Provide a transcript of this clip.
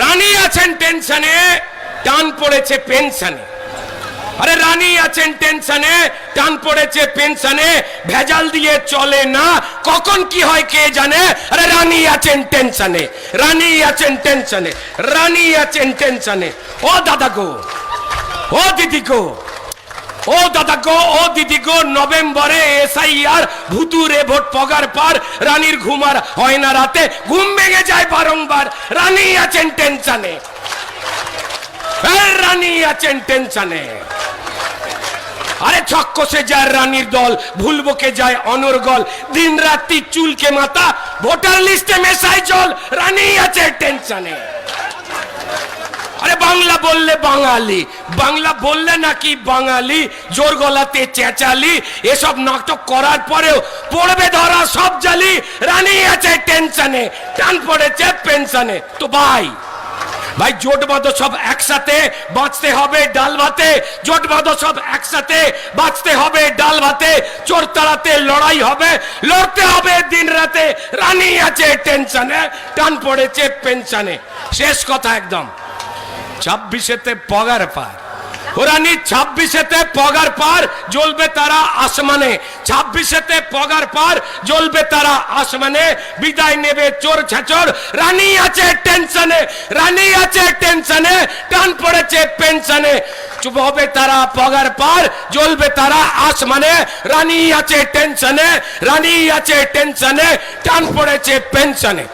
রানী আছেন টেনশনে, টান পড়েছে পেনশনে। আরে রানী আছেন টেনশনে, টান পড়েছে পেনশনে, ভেজাল দিয়ে চলে না, কখন কি হয় কে জানে? আরে রানী আছেন টেনশনে, রানী আছেন টেনশনে, রানী আছেন টেনশনে। ও দাদা গো, ও দিদি গো ও দাদা গো, ও দিদি গো, নভেম্বরে এসআইআর, ভুতুরে ভোট পগার পার, রানীর ঘুমার হয় না রাতে, ঘুম ভেঙে যায় বারংবার, রানী আছেন টেনশনে। এই রানী আছেন টেনশনে। আরে ছক্কসে যায় রানীর দল, ভুলবকে যায় অনর্গল দিন রাত্রি চুলকে মাথা, ভোটার লিস্টে মেশাই জল, রানী আছে টেনশনে। বাংলা বললে বাঙালি, বাংলা বললে নাকি বাঙালি, জোর গলাতে চেঁচালি, এসব নাটক করার পরেও পড়বে ধরা সব জালি, রানী আছে টেনশনে, টান পড়েছে পেনশনে। তো ভাই ভাই জোট বাঁধো সব একসাথে, বাঁচতে হবে ডাল ভাতে। জোট বাঁধো সব একসাথে, বাঁচতে হবে ডাল ভাতে। চোর তাড়াতে লড়াই হবে, লড়তে হবে দিন রাতে। রানী আছে টেনশনে, টান পড়েছে পেনশনে। শেষ কথা একদম। ছাব্বিশেতে পগার পার। ওরানি ছাব্বিশেতে পগার পার, জ্বলবে তারা আসমানে। ছাব্বিশেতে পগার পার, জ্বলবে তারা আসমানে। বিদায় নেবে চোর ছাচর। রানী আছে টেনশনে, রানী আছে টেনশনে। টান পড়েছে পেনশনে। চুপ হবে তারা পগার পার, জ্বলবে তারা আসমানে। রানী আছে টেনশনে, রানী আছে টেনশনে। টান পড়েছে পেনশনে।